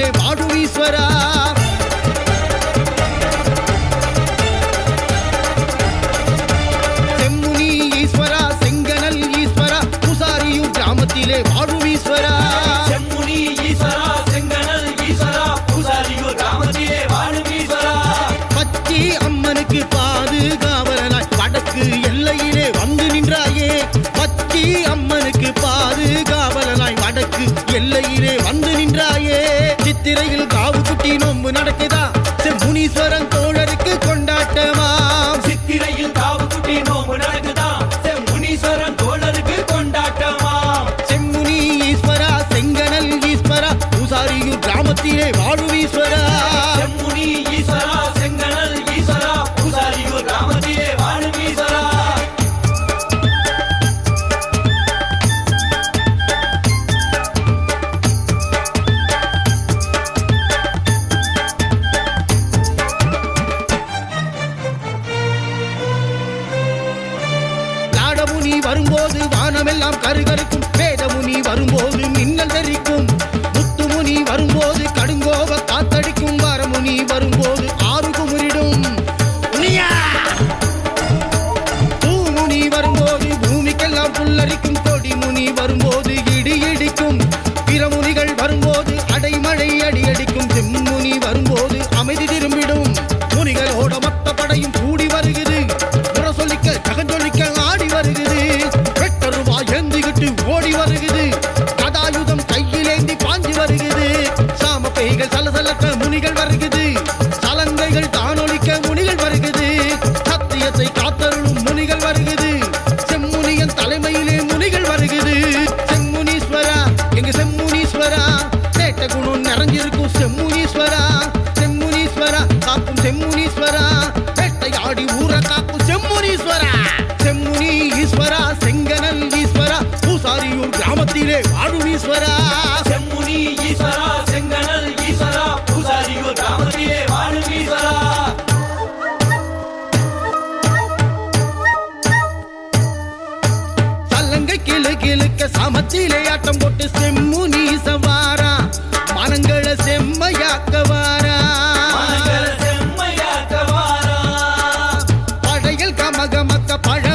மேலே வாழும் ஈஸ்வரா. செம்முனி ஈஸ்வரா செங்கனல் ஈஸ்வரா பூசாரியூர் கிராமத்திலே வாழும் ஈஸ்வரா. செம்முனி ஈஸ்வரா செங்கனல் ஈஸ்வரா பூசாரியூர் கிராமத்திலே வாழும் ஈஸ்வரா. பச்சி அம்மனுக்கு பாதுகா நடக்குதா லாடமுனி வரும்போது வானமெல்லாம் கருகருக்கும். வேதமுனி வரும்போது மின்னல் தெரிக்கும் முத்துமுனி வரும்போது கடுங்கோப காத்தடிக்கும். வரமுனி வரும்போது ஆறு குமுறிடும். தூமுனி வரும்போது பூமிக்கெல்லாம் புல்லரிக்கும். கொடிமுனி வரும்போது இடி இடிக்கும். பிறமுனிகள் வரும்போது அடைமழை அடியடிக்கும். அடிக்கும் ஊர காக்கும் செம்முனீஸ்வரா செம்முனி ஈஸ்வரா செங்கனல் ஈஸ்வரா பூசாரியூர் கிராமத்திலே வாழும் ஈஸ்வரா செம்முனி ஈஸ்வரா செங்கனல் ஈஸ்வரா பூசாரியூர் கிராமத்திலே வாழும் ஈஸ்வரா சல்லங்கை கிளு கிளுக்க சமத்திலே ஆட்டம் போட்டு செம்முனி Các